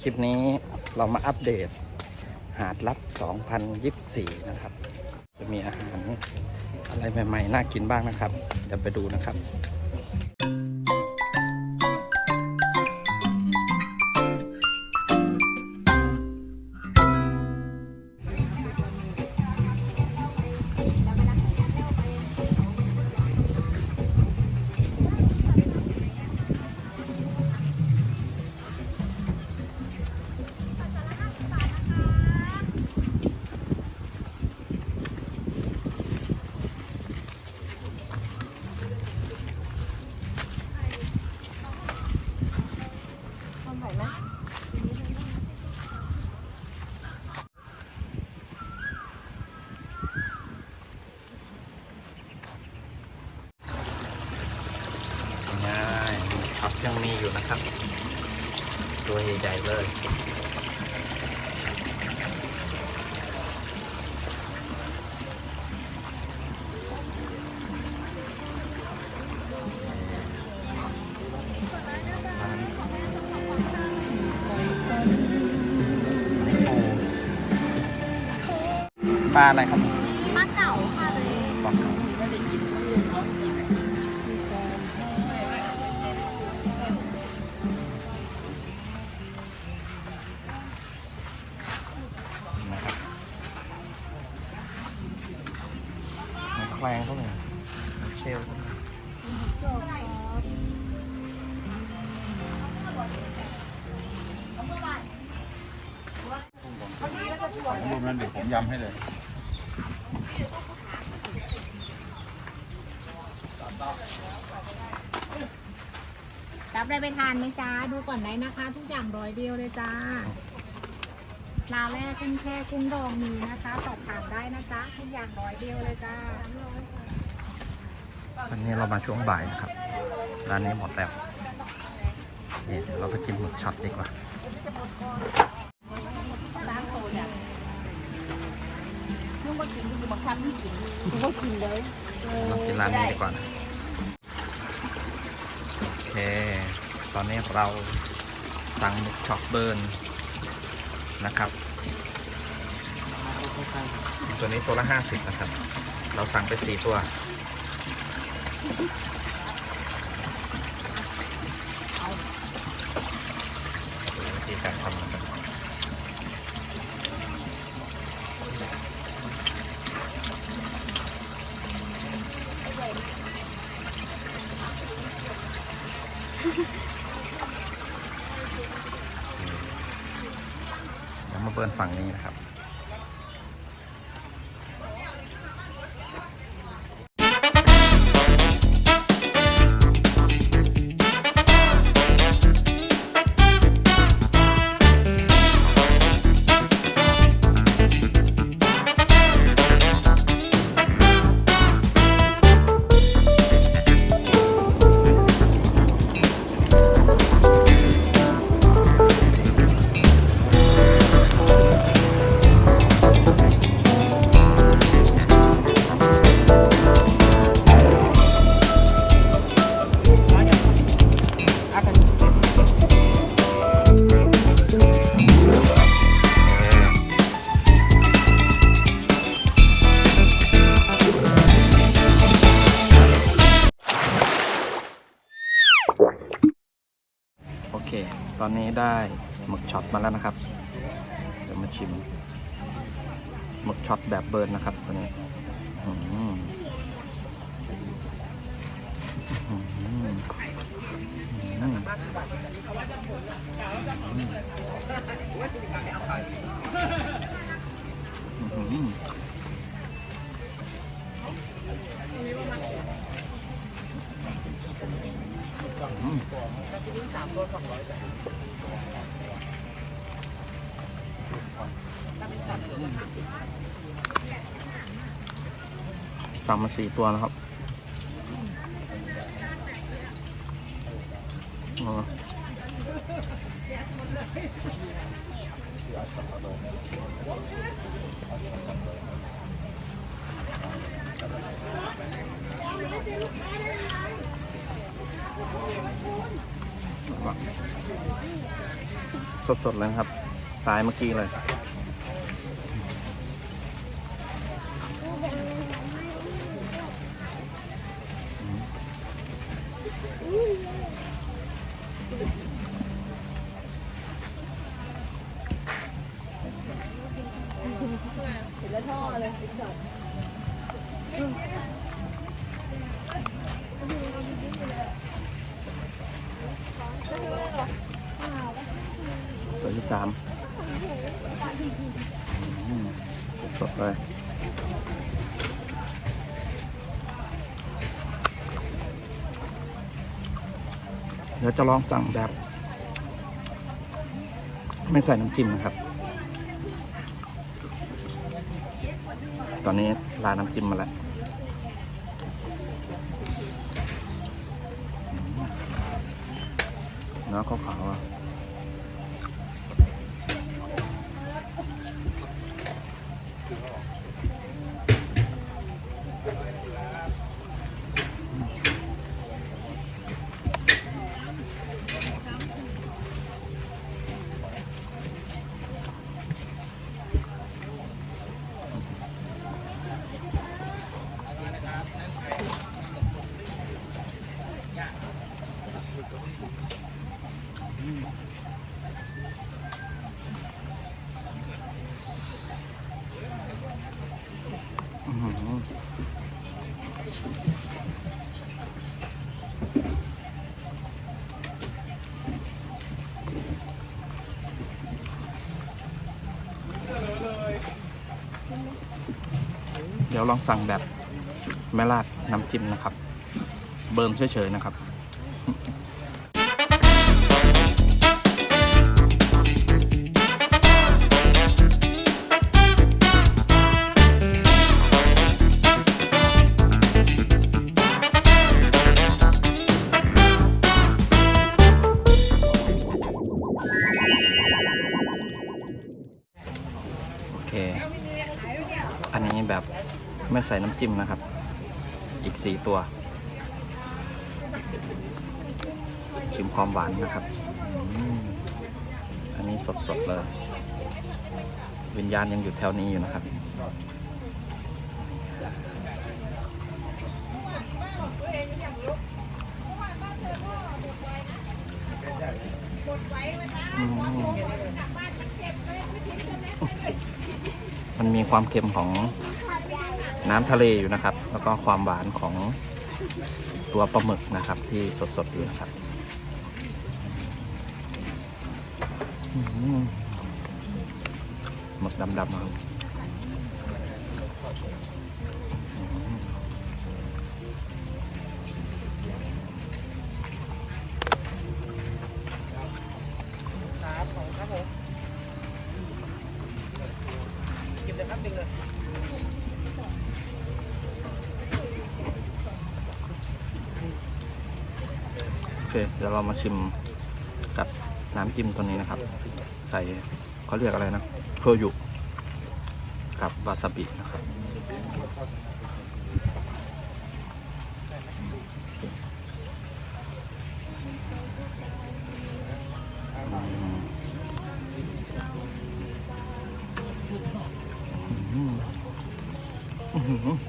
คลิปนี้เรามาอัปเดต หาดลับ 2024 นะครับ จะมีอาหารอะไรใหม่ ๆ น่ากินบ้างนะครับ เดี๋ยวไปดูนะครับ นะครับ ตัวใหญ่ๆเลยปลาอะไรครับ แคลงเขาเลยเชลเขาเลยรูปนั้นเดี๋ยวผมยำให้เลยรับอะไรไปทานไหมจ้าดูก่อนได้นะคะ ทุกอย่างร้อยเดียวเลยจ้า ลาแรกกุ้งแช่กุ้งดองมีนะคะสอบถามได้นะจ๊ะทุกอย่างร้อยเดียวเลยจ้าวันนี้เรามาช่วงบ่ายนะครับ ร้านนี้หมดแล้วนี่เดี๋ยวเราไปกินหมึกช็อตดีกว่าร้านโตเนี่ยลุงก็กินลุงบอกทำไม่กินลุงก็กินเลยเรากินร้านนี้ดีกว่านะโอเค ตอนนี้เราสั่งหมึกช็อตเบิร์น นะครับตัวนี้ตัวละห้าสิบนะครับ เราสั่งไปสี่ตัว วิธีการทำนะครับเดี๋ยว มาเปิดฝั่งนี้นะครับ นี้ได้หมึกช็อตมาแล้วนะครับ เดี๋ยวมาชิมหมึกช็อตแบบเบิร์นนะครับตัวนี้ สั่งมาสี่ตัวนะครับสดๆเลยครับตายเมื่อกี้เลย ตัวที่สามอืมสดๆเลยเดี๋ยวจะลองสั่งแบบ ไม่ใส่น้ำจิ้มนะครับ อนนี้ลาน้ำจิ้มมาแล้วเนื้อขาวๆอะ ดี๋ยวลองสั่งแบบแม่ลาดน้ำจิ้มนะครับ เบิร์มเฉยๆนะครับ ใส่น้ำจิ้มนะครับ อีกสี่ตัว ชิมความหวานนะครับอันนี้สดๆเลย วิญญาณยังอยู่แถวนี้อยู่นะครับมันมีความเค็มของ น้ำทะเลอยู่นะครับ แล้วก็ความหวานของตัวปลาหมึกนะครับที่สดๆอยู่นะครับหมึกดำๆครับ เคเดี๋ยวเรามาชิมกับน้ำจิ้มตัวนี้นะครับ ใส่เขาเรียกอะไรนะโชยุกับวาซาบินะครับอืม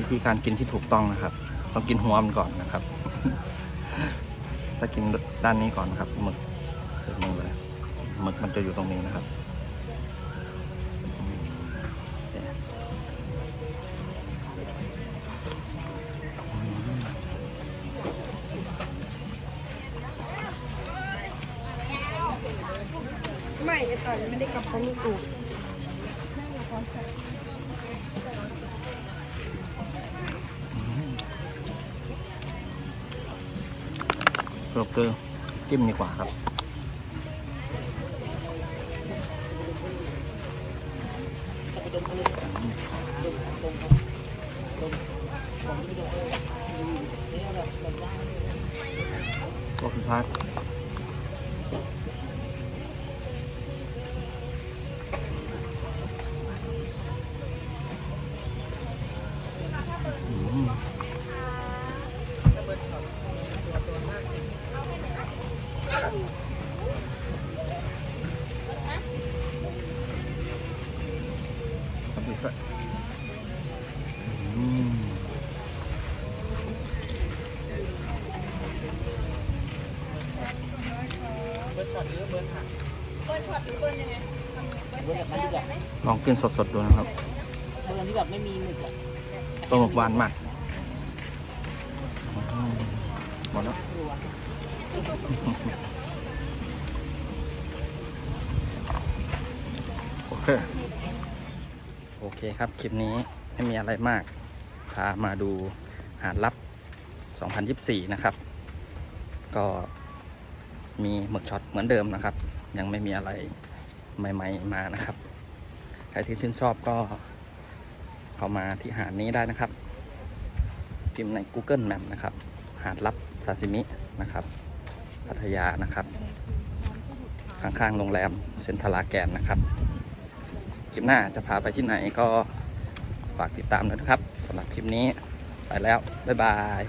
วิธีการกินที่ถูกต้องนะครับต้องกินหัวมันก่อนนะครับ ถ้ากินด้านนี้ก่อนนะครับหมึกถึงมือเลยหมึกมันจะอยู่ตรงนี้นะครับอืมโอเคอืมไม่ไอตอนไม่ได้กลับเขามีตูด กลือจิ้มดีกว่าครับ ขอบคุณครับ ลองกินสดๆดูนะครับเบิร์ดที่แบบไม่มีหมึกอะปลาหมึกหวานมากอืมหมดแล้วน่ากลัวโอเค โอเคครับ คลิปนี้ไม่มีอะไรมาก พามาดูหาดลับ 2024 นะครับ ก็มีหมึกช็อตเหมือนเดิมนะครับ ยังไม่มีอะไรใหม่ ๆ มานะครับ ใครที่ชื่นชอบก็เข้ามาที่หาดนี้ได้นะครับ พิมพ์ใน Google Map นะครับ หาดลับซาซิมินะครับพัทยานะครับ ข้างๆโรงแรมเซนทราแกนนะครับคลิปหน้าจะพาไปที่ไหนก็ฝากติดตามด้วยนะครับสำหรับคลิปนี้ไปแล้ว บ๊ายบาย